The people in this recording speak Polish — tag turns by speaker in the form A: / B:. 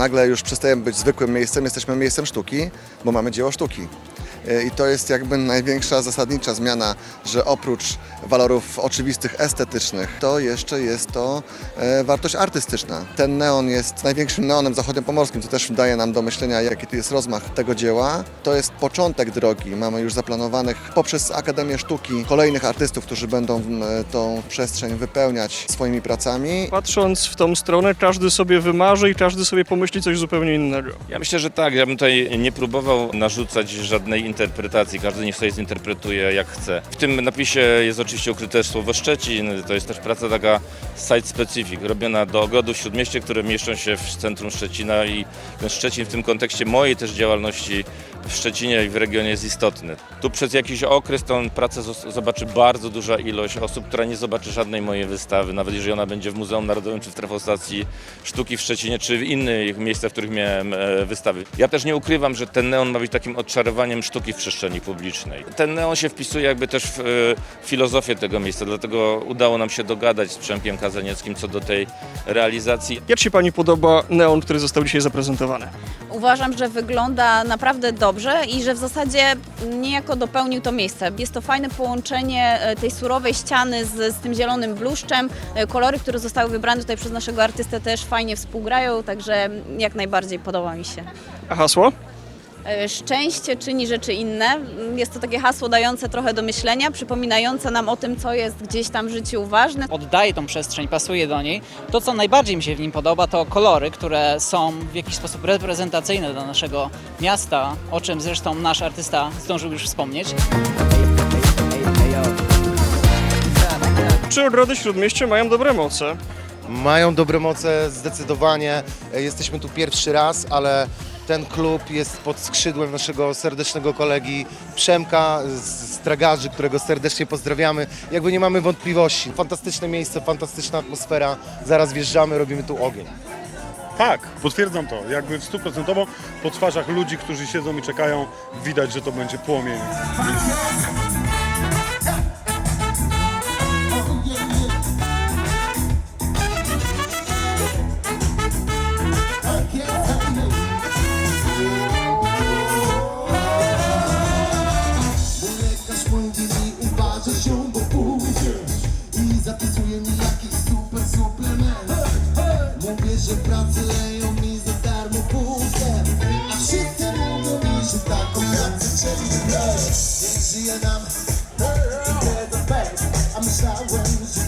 A: Nagle już przestajemy być zwykłym miejscem, jesteśmy miejscem sztuki, bo mamy dzieło sztuki. E, I to jest jakby największa zasadnicza zmiana, że oprócz walorów oczywistych, estetycznych, to jeszcze jest to e, wartość artystyczna. Ten neon jest największym neonem zachodniopomorskim, co też daje nam do myślenia, jaki tu jest rozmach tego dzieła. To jest początek drogi. Mamy już zaplanowanych poprzez Akademię Sztuki kolejnych artystów, którzy będą e, tą przestrzeń wypełniać swoimi pracami.
B: Patrząc w tą stronę, każdy sobie wymarzy i każdy sobie pomyśli coś zupełnie innego.
C: Ja myślę, że tak. Ja bym tutaj nie próbował narzucać żadnej interpretacji. Każdy niech sobie zinterpretuje jak chce. W tym napisie jest oczywiście ukryte słowo Szczecin. To jest też praca taka site specific, robiona do ogrodów w Śródmieście, które mieszczą się w centrum Szczecina i ten Szczecin w tym kontekście mojej też działalności w Szczecinie i w regionie jest istotny. Tu przez jakiś okres tą pracę zobaczy bardzo duża ilość osób, która nie zobaczy żadnej mojej wystawy, nawet jeżeli ona będzie w Muzeum Narodowym czy w Trafostacji Sztuki w Szczecinie, czy w innych miejscach, w których miałem e, wystawy. Ja też nie ukrywam, że ten neon ma być takim odczarowaniem sztuki w przestrzeni publicznej. Ten neon się wpisuje jakby też w e, filozofię tego miejsca, dlatego udało nam się dogadać z Przemkiem Kazanieckim co do tej realizacji.
B: Jak się Pani podoba neon, który został dzisiaj zaprezentowany?
D: Uważam, że wygląda naprawdę dobrze i że w zasadzie niejako dopełnił to miejsce. Jest to fajne połączenie e, tej surowej ściany z, z tym zielonym bluszczem. E, Kolory, które zostały wybrane tutaj przez naszego artystę też fajnie współgrają, także jak najbardziej podoba mi się.
B: A hasło?
D: E, Szczęście czyni rzeczy inne. Jest to takie hasło dające trochę do myślenia, przypominające nam o tym, co jest gdzieś tam w życiu ważne.
E: oddaje tą przestrzeń, pasuje do niej. To, co najbardziej mi się w nim podoba, to kolory, które są w jakiś sposób reprezentacyjne dla naszego miasta, o czym zresztą nasz artysta zdążył już wspomnieć.
B: Czy ogrody Śródmieście mają dobre moce?
F: Mają dobre moce, zdecydowanie. E, Jesteśmy tu pierwszy raz, ale ten klub jest pod skrzydłem naszego serdecznego kolegi Przemka z Tragarzy, którego serdecznie pozdrawiamy. Jakby nie mamy wątpliwości. Fantastyczne miejsce, fantastyczna atmosfera. Zaraz wjeżdżamy, robimy tu ogień.
G: Tak, potwierdzam to. Jakby stuprocentowo po twarzach ludzi, którzy siedzą i czekają, widać, że to będzie płomień.
H: Lekarz brać Niech żyje nam i